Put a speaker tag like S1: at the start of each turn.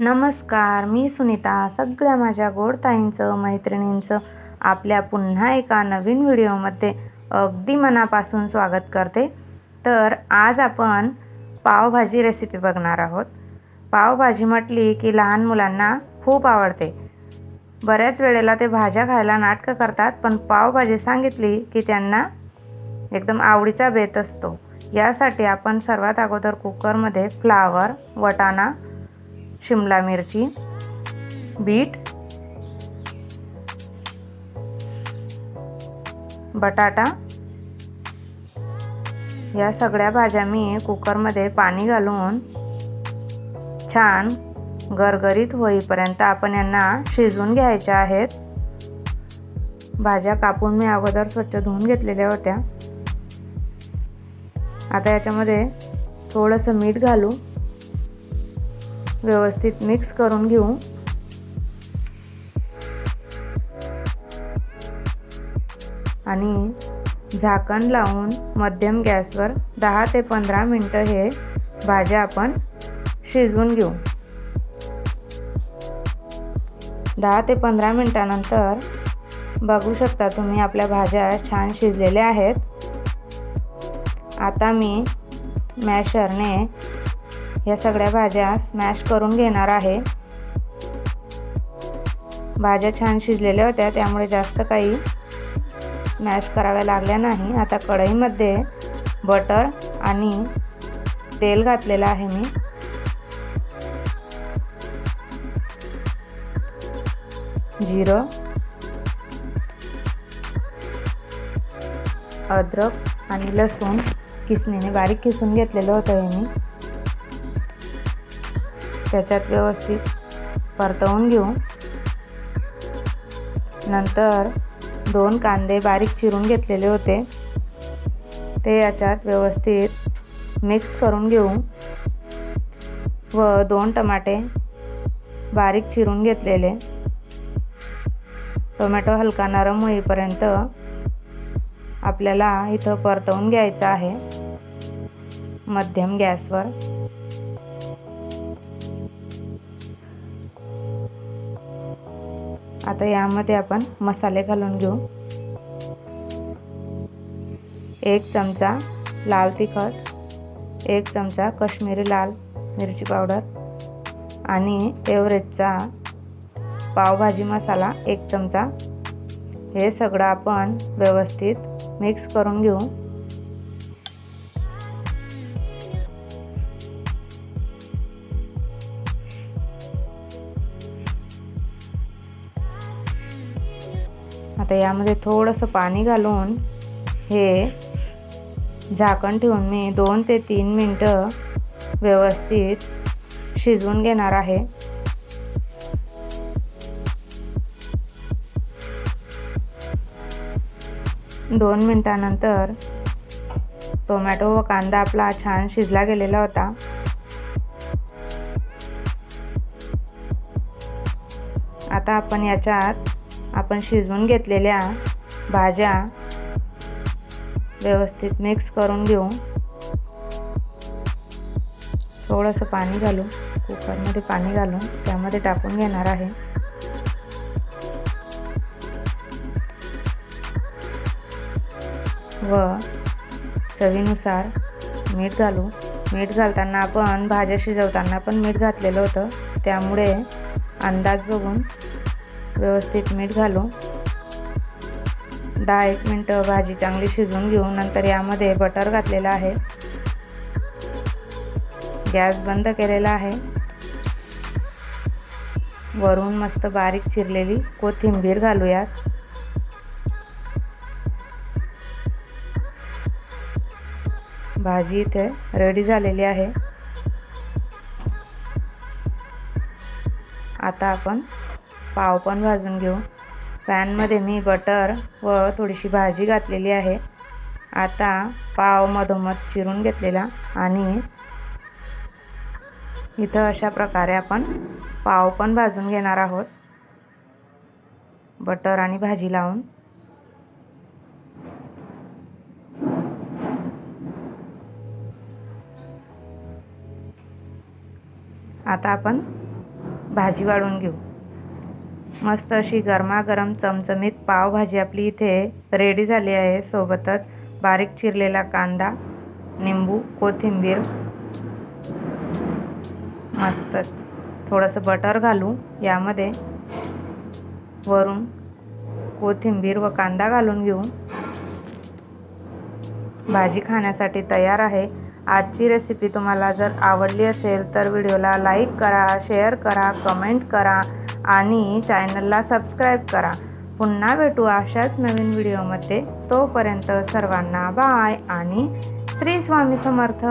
S1: नमस्कार मी सुनीता. सगळ्या माझ्या गोड ताईंचं मैत्रिणींचं आपल्या पुन्हा एका नवीन व्हिडिओमध्ये अगदी मनापासून स्वागत करते. तर आज आपण पावभाजी रेसिपी बघणार आहोत. पावभाजी म्हटली की लहान मुलांना खूप आवडते. बऱ्याच वेळेला ते भाज्या खायला नाटकं करतात पण पावभाजी सांगितली की त्यांना एकदम आवडीचा बेत असतो. यासाठी आपण सर्वात अगोदर कुकरमध्ये फ्लावर वटाणा शिमला मिरची बीट बटाटा. या सगळ्या भाज्या मी कुकरमध्ये पाणी घालून छान गरगरीत होईपर्यंत आपण यांना शिजवून घ्यायच्या आहेत. भाज्या कापून मी अगोदर स्वच्छ धुवून घेतलेल्या होत्या. आता याच्यामध्ये थोडंसं मीठ घालू. व्यवस्थित मिक्स करून घेऊ. आणि झाकण लावून मध्यम गॅसवर दहा ते पंधरा मिनटं हे भाज्या आपण शिजवून घेऊ. दहा ते पंधरा मिनटानंतर बघू शकता तुम्ही आपल्या भाज्या छान शिजलेल्या आहेत. आता मी मॅशरने या सगळ्या भाज्या स्मॅश करून घेणार आहे. भाज्या छान शिजलेल्या होत्या त्यामुळे जास्त काही स्मॅश कराव्या लागल्या नाही. आता कढईमध्ये बटर आणि तेल घातलेलं आहे मी. जिरं अद्रक आणि लसूण किसणीने बारीक किसून घेतलेलं होतं हे मी. त्याच्यात व्यवस्थित परतवून घेऊ. नंतर दोन कांदे बारीक चिरून घेतलेले होते. ते याच्यात व्यवस्थित मिक्स करून घेऊ. व दोन टमाटे बारीक चिरून घेतलेले. टोमॅटो हलका नरम होईपर्यंत आपल्याला इथं परतवून घ्यायचं आहे. मध्यम गॅसवर. आता यामध्ये आपण मसाले घालून घेऊ. एक चमचा लाल तिखट एक चमचा कश्मीरी लाल मिरची पावडर आणि एव्हरेजचा पावभाजी मसाला एक चमचा. हे सगळं आपण व्यवस्थित मिक्स करून घेऊ. आता यामध्ये थोडंसं पाणी घालून हे झाकण ठेवून मी दोन ते तीन मिनटं व्यवस्थित शिजवून घेणार आहे. दोन मिनटानंतर टोमॅटो व कांदा आपला छान शिजला गेलेला होता. आता आपण याच्यात आपण शिजवून घेतलेल्या भाज्या व्यवस्थित मिक्स करून घेऊ. थोडंसं पाणी घालू. कुकरमध्ये पाणी घालून त्यामध्ये टाकून घेणार आहे. व चवीनुसार मीठ घालू. मीठ घालताना आपण भाज्या शिजवताना पण मीठ घातलेलं होतं. त्यामुळे अंदाज बघून व्यवस्थित मीठ घालू दहा एक मिनटं भाजी चांगली शिजवून घेऊ नंतर यामध्ये बटर घातलेलं आहे. गॅस बंद केलेला आहे. वरून मस्त बारीक चिरलेली कोथिंबीर घालूयात. भाजी इथे रेडी झालेली आहे. आता आपण पाव पण भाजून घेऊ. पॅनमध्ये मी बटर व थोडीशी भाजी घातलेली आहे. आता पाव मधोमध चिरून घेतलेला आणि इथं अशा प्रकारे आपण पाव पण भाजून घेणार आहोत. बटर आणि भाजी लावून. आता आपण भाजी वाढून घेऊ. मस्त अशी गरमागरम चमचमीत पावभाजी आपली इथे रेडी झाली आहे. सोबतच बारीक चिरलेला कांदा निंबू कोथिंबीर. मस्तच. थोडंसं बटर घालू. यामध्ये वरून कोथिंबीर व कांदा घालून घेऊ. भाजी खाण्यासाठी तयार आहे. आजची रेसिपी तुम्हाला जर आवडली असेल तर व्हिडिओला लाईक करा शेअर करा कमेंट करा. आणि चॅनलला सबस्क्राईब करा. पुन्हा भेटू अशाच नवीन व्हिडिओमध्ये. तोपर्यंत सर्वांना बाय आणि श्री स्वामी समर्थ.